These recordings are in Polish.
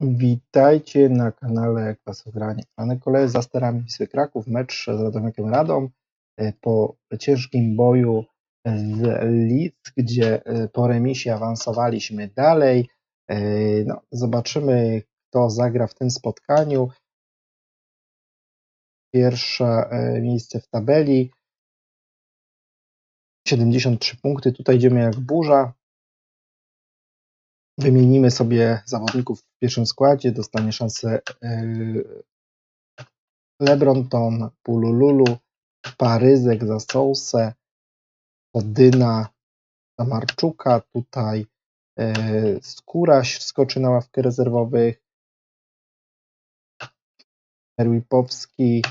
Witajcie na kanale Klasogranie. Plany koleje za sterami Wisły Kraków, mecz z Radomiakiem Radą e, po ciężkim boju z Lidz, gdzie e, po remisie awansowaliśmy dalej. E, No, zobaczymy, kto zagra w tym spotkaniu. Pierwsze miejsce w tabeli. 73 punkty. Tutaj idziemy jak burza. Wymienimy sobie zawodników w pierwszym składzie. Dostanie szansę e, Lebronton, Pulululu, Paryzek za Sousę, Odyna, Samarczuka. Tutaj e, Skóraś wskoczy na ławkę rezerwowych. Erwipowski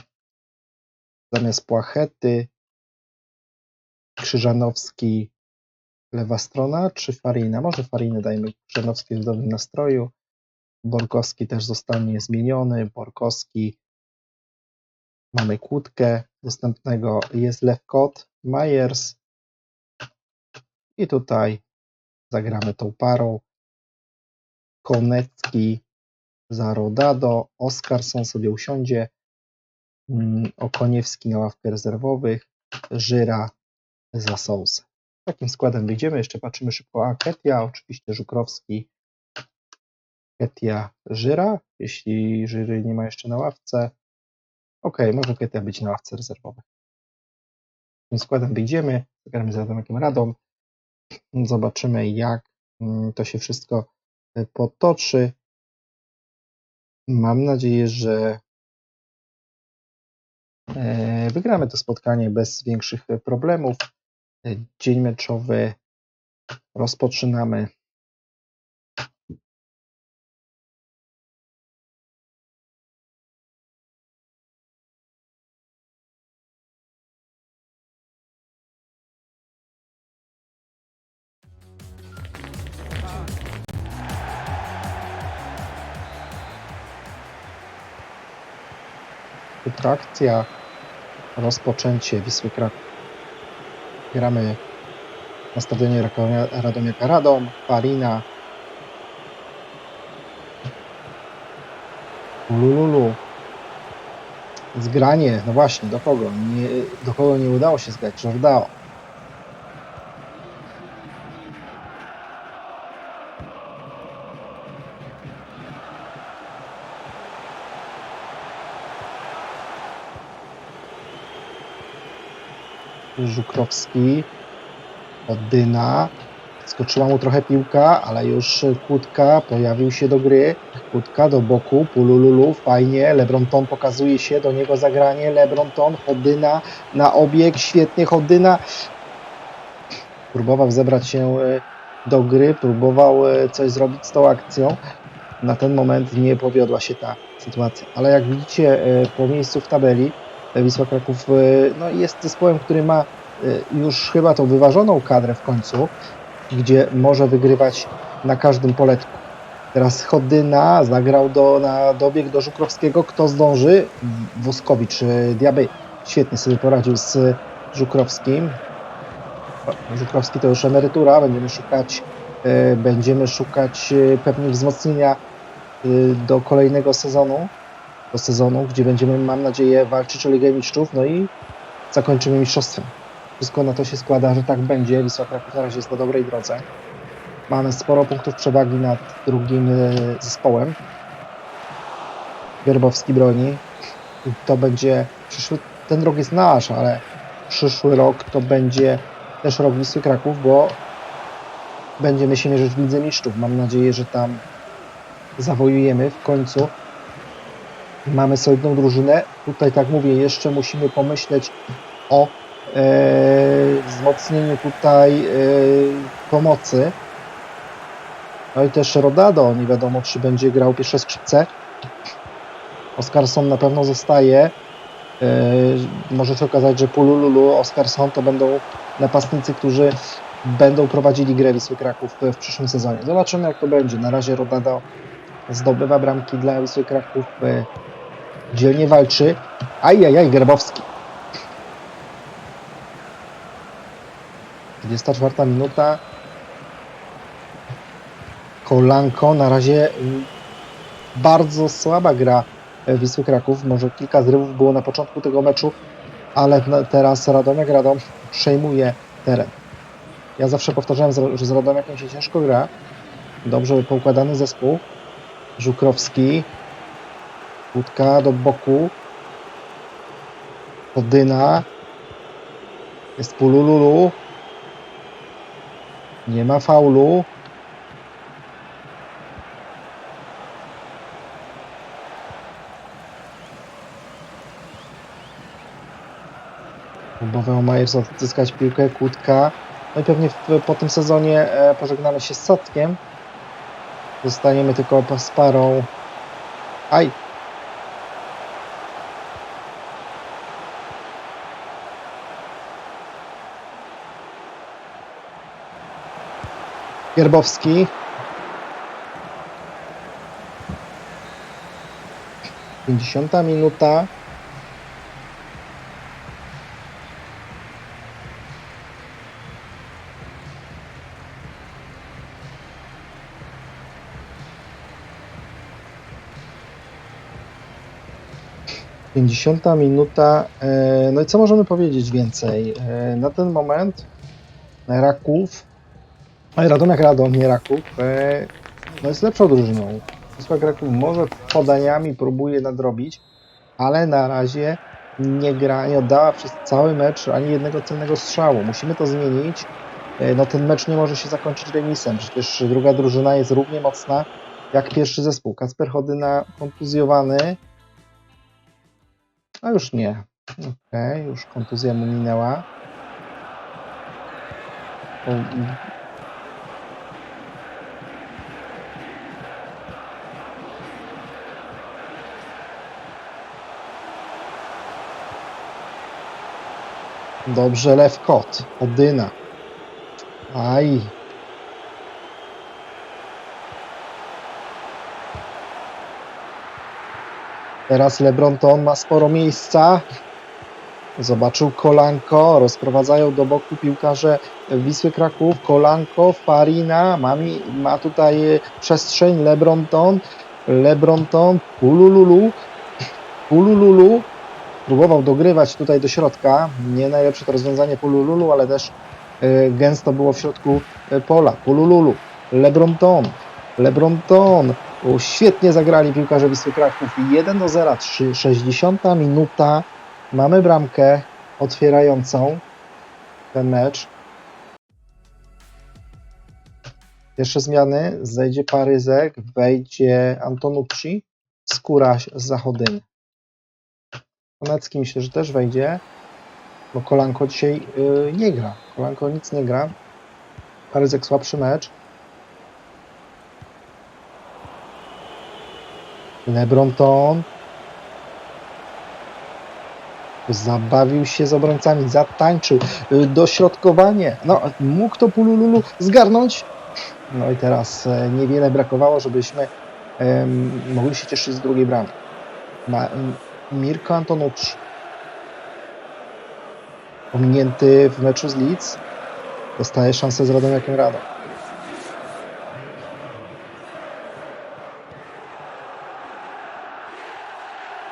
zamiast Płachety. Krzyżanowski lewa strona, czy Farina? Może Farinę dajmy. Krzyżanowski jest w dobrym nastroju. Borkowski też zostanie zmieniony. Borkowski. Mamy kłódkę dostępnego. Jest Lewkot, Myers. I tutaj zagramy tą parą. Konecki za Rodado. Oskarson sobie usiądzie. Mm, Okoniewski na ławkę rezerwowych. Żyra za Sousę. Takim składem wyjdziemy. Jeszcze patrzymy szybko. A Ketia, oczywiście Żukrowski. Ketia Żyra, jeśli Żyry nie ma jeszcze na ławce. Ok, może Ketia być na ławce rezerwowej. Tym składem wyjdziemy. Zagramy z Radomiakiem Radą. Zobaczymy, jak mm, to się wszystko e, potoczy. Mam nadzieję, że e, wygramy to spotkanie bez większych problemów. Dzień meczowy rozpoczynamy. Atrakcja, rozpoczęcie Wisły Kraków. Gramy na stadionie Radomiaka Radom, Farina, Lululu. Zgranie, no właśnie, do kogo? Nie, do kogo nie udało się zgrać? Jordao. Żukrowski, Odyna, skoczyła mu trochę piłka, ale już Kłódka pojawił się do gry, Kłódka do boku, Pulululu, fajnie, Lebronton pokazuje się, do niego zagranie, Lebronton, Odyna na obieg, świetnie, Odyna. Próbował zebrać się e, do gry, próbował e, coś zrobić z tą akcją, na ten moment nie powiodła się ta sytuacja, ale jak widzicie e, po miejscu w tabeli, Wisła Kraków e, no, jest zespołem, który ma e, już chyba tą wyważoną kadrę w końcu, gdzie może wygrywać na każdym poletku. Teraz Chodyna zagrał do, na dobieg do Żukrowskiego. Kto zdąży? Woskowicz, e, Diaby świetnie sobie poradził z Żukrowskim. Żukrowski to już emerytura, będziemy szukać, będziemy szukać pewnie wzmocnienia do kolejnego sezonu do sezonu, gdzie będziemy, mam nadzieję, walczyć o Ligę Mistrzów, no i zakończymy mistrzostwem. Wszystko na to się składa, że tak będzie. Wisła Kraków na razie jest na dobrej drodze. Mamy sporo punktów przewagi nad drugim e, zespołem. Gerbowski broni. I To będzie przyszły, ten rok jest nasz, ale przyszły rok to będzie też rok Wisły Kraków, bo będziemy się mierzyć w Lidze Mistrzów. Mam nadzieję, że tam zawojujemy w końcu mamy solidną drużynę. Tutaj, tak mówię, jeszcze musimy pomyśleć o e, wzmocnieniu tutaj e, pomocy. No i też Rodado, nie wiadomo czy będzie grał pierwsze skrzypce. Oskarson na pewno zostaje. E, może się okazać, że Pulululu, Oskarson to będą napastnicy, którzy będą prowadzili grę Wisły Kraków w przyszłym sezonie. Zobaczymy jak to będzie. Na razie Rodado zdobywa bramki dla Wisły Kraków. Dzielnie walczy. Ajajaj, Gerbowski. 24 minuta. Kolanko na razie mm, bardzo słaba gra e, Wisły Kraków. Może kilka zrywów było na początku tego meczu, ale teraz Radomiak Radom przejmuje teren. Ja zawsze powtarzałem, że z Radomiakiem się ciężko gra. Dobrze poukładany zespół. Żukrowski. Łódka do boku. Podyna. Jest Pulululu. Nie ma faulu. Próbował Majers odzyskać piłkę, kłódka. No i pewnie w, po tym sezonie e, pożegnamy się z Sotkiem. Zostaniemy tylko z parą. Aj! Gierbowski. Pięćdziesiąta minuta. Pięćdziesiąta minuta. e, No i co możemy powiedzieć więcej? E, Na ten moment Raków, a Radomiak Radom, nie Raków, e, no jest lepszą drużyną. Wisła Kraków może podaniami próbuje nadrobić, ale na razie nie gra, nie oddała przez cały mecz ani jednego celnego strzału. Musimy to zmienić. E, No ten mecz nie może się zakończyć remisem. Przecież druga drużyna jest równie mocna jak pierwszy zespół. Kasper Chodyna kontuzjowany. A już nie. Okej, już kontuzja mu minęła. Dobrze, lew kot. Odyna. Aj. Teraz Lebronton ma sporo miejsca. Zobaczył Kolanko, rozprowadzają do boku piłkarze Wisły Kraków. Kolanko, Farina, ma, mi, ma tutaj e, przestrzeń, Lebronton, Lebronton, Pulululu, Pulululu. Próbował dogrywać tutaj do środka. Nie najlepsze to rozwiązanie Pulululu, ale też e, gęsto było w środku e, pola. Pulululu, Lebronton, Lebronton. Świetnie zagrali piłkarze Wisły Kraków. 1 do 0, 3, 60 minuta. Mamy bramkę otwierającą ten mecz. Pierwsze zmiany. Zejdzie Paryzek, wejdzie Antonucci, Skóraś z Zachodyny. Konecki myślę, że też wejdzie, bo Kolanko dzisiaj yy, nie gra. Kolanko nic nie gra. Paryzek słabszy mecz. Lebronton. Zabawił się z obrońcami, zatańczył. Y, Dośrodkowanie. No, mógł to Pulululu zgarnąć. No i teraz e, niewiele brakowało, żebyśmy em, mogli się cieszyć z drugiej bramy. M, Mirko Antonucci. Pominięty w meczu z Leeds. Dostaje szansę z Radomiakiem Radom.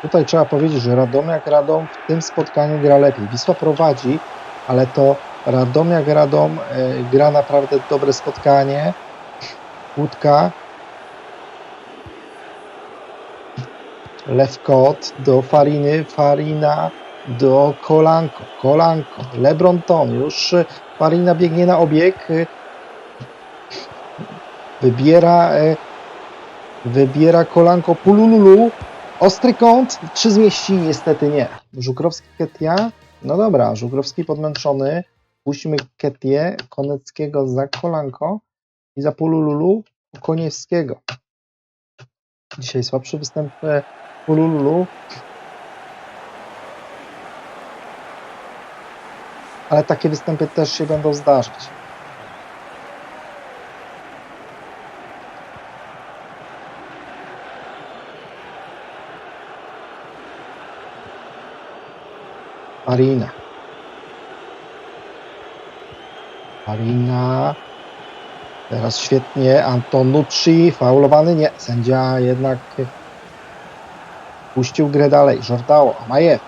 Tutaj trzeba powiedzieć, że Radomiak Radom w tym spotkaniu gra lepiej. Wisła prowadzi, ale to Radomiak Radom e, gra naprawdę dobre spotkanie. Łódka. Lewkot do Fariny, Farina do Kolanko, Kolanko, Lebronton, już e, Farina biegnie na obieg, e, wybiera, e, wybiera Kolanko Pulululu, ostry kąt, czy zmieści? Niestety nie. Żukrowski Ketia, no dobra, Żukrowski podmęczony, puśćmy Ketię, Koneckiego za Kolanko i za Pulululu Koniewskiego. Dzisiaj słabszy występ Pulululu. Ale takie występy też się będą zdarzać. Marina. Marina. Teraz świetnie Antonucci, faulowany, nie, sędzia jednak puścił grę dalej, Żordało, Amajew,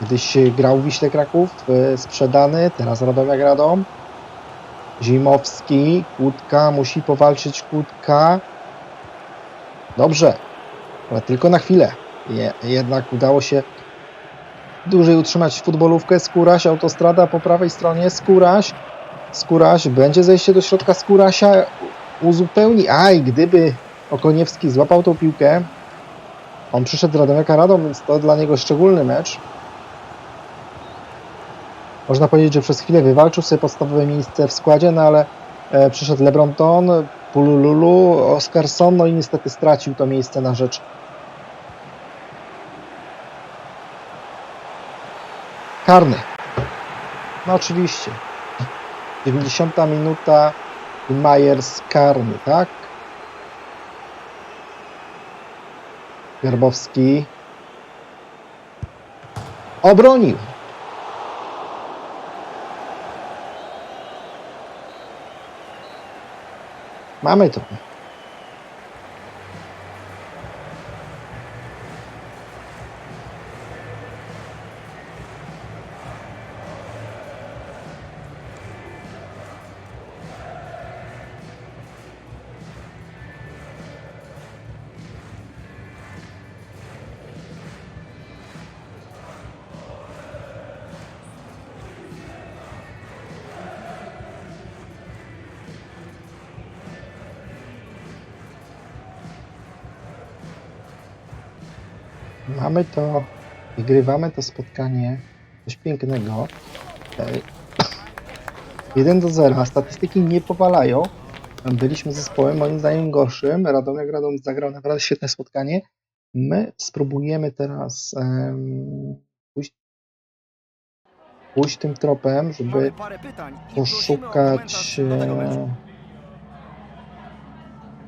kiedyś grał w Wiśle Kraków, e, sprzedany, teraz Radomiak Radom, Zimowski, Kłódka, musi powalczyć Kłódka, dobrze, ale tylko na chwilę, Je, jednak udało się dłużej utrzymać futbolówkę, Skóraś, autostrada po prawej stronie, Skóraś, Skóraś, będzie zejście do środka. Skórasia, uzupełni, aj, gdyby Okoniewski złapał tą piłkę, on przyszedł z Radomiaka Radom, więc to dla niego szczególny mecz. Można powiedzieć, że przez chwilę wywalczył sobie podstawowe miejsce w składzie, no ale e, przyszedł Lebronton, Pulululu, Oscarson, no i niestety stracił to miejsce na rzecz karny. No oczywiście. 90 minuta i Majers karny, tak? Garbowski obronił. Mamy to. Mamy to, wygrywamy to spotkanie. Coś pięknego. Ej. 1 do 0. Statystyki nie powalają. Byliśmy zespołem moim zdaniem gorszym. Radomiak Radom zagrał naprawdę świetne spotkanie. My spróbujemy teraz em, pójść, pójść tym tropem, żeby poszukać e,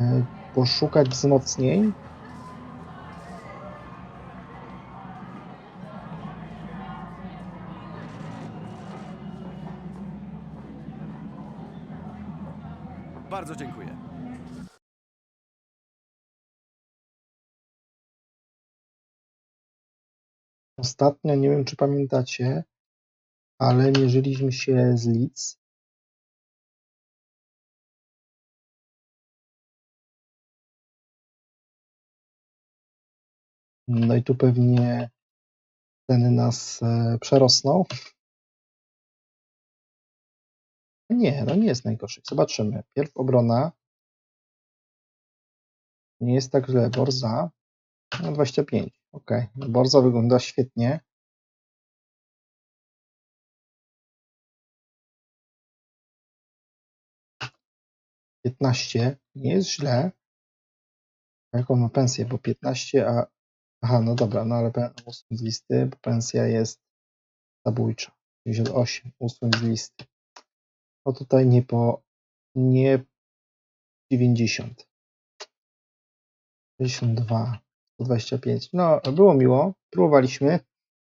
e, poszukać wzmocnień. Bardzo dziękuję. Ostatnio, nie wiem czy pamiętacie, ale mierzyliśmy się z Leeds. No i tu pewnie ceny nas e, przerosną. Nie, no nie jest najgorzej. Zobaczymy. Pierw obrona. Nie jest tak źle. Borza. No 25. Ok. Borza wygląda świetnie. Piętnaście. Nie jest źle. Jaką ma pensję? Bo 15, a. Aha, no dobra, no ale usuń z listy, bo pensja jest zabójcza. 58. Usuń z listy. No tutaj nie po. Nie 90. 62. 125. No, było miło. Próbowaliśmy,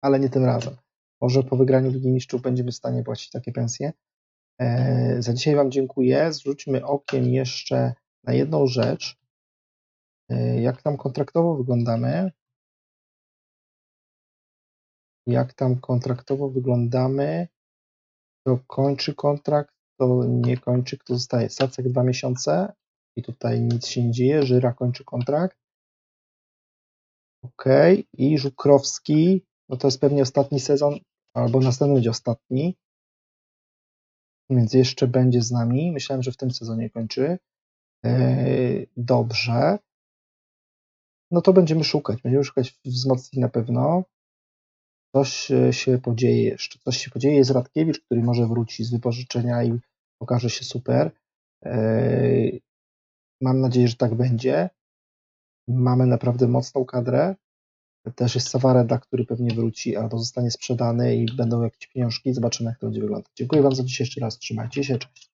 ale nie tym razem. Może po wygraniu Ligi Mistrzów będziemy w stanie płacić takie pensje. E, za dzisiaj Wam dziękuję. Zrzućmy okiem jeszcze na jedną rzecz. E, jak tam kontraktowo wyglądamy? Jak tam kontraktowo wyglądamy? Kto kończy kontrakt, to nie kończy, kto zostaje. Sacek dwa miesiące i tutaj nic się nie dzieje. Żyra kończy kontrakt. Ok. I Żukrowski, no to jest pewnie ostatni sezon, albo następny będzie ostatni. Więc jeszcze będzie z nami. Myślałem, że w tym sezonie kończy. Eee, Dobrze. No to będziemy szukać. Będziemy szukać wzmocnień na pewno. Coś e, się podzieje jeszcze. Coś się podzieje. Jest Radkiewicz, który może wróci z wypożyczenia i okaże się super. Mam nadzieję, że tak będzie. Mamy naprawdę mocną kadrę. Też jest Savareda, który pewnie wróci albo zostanie sprzedany i będą jakieś pieniążki. Zobaczymy, jak to będzie wyglądać. Dziękuję Wam za dziś jeszcze raz. Trzymajcie się. Cześć.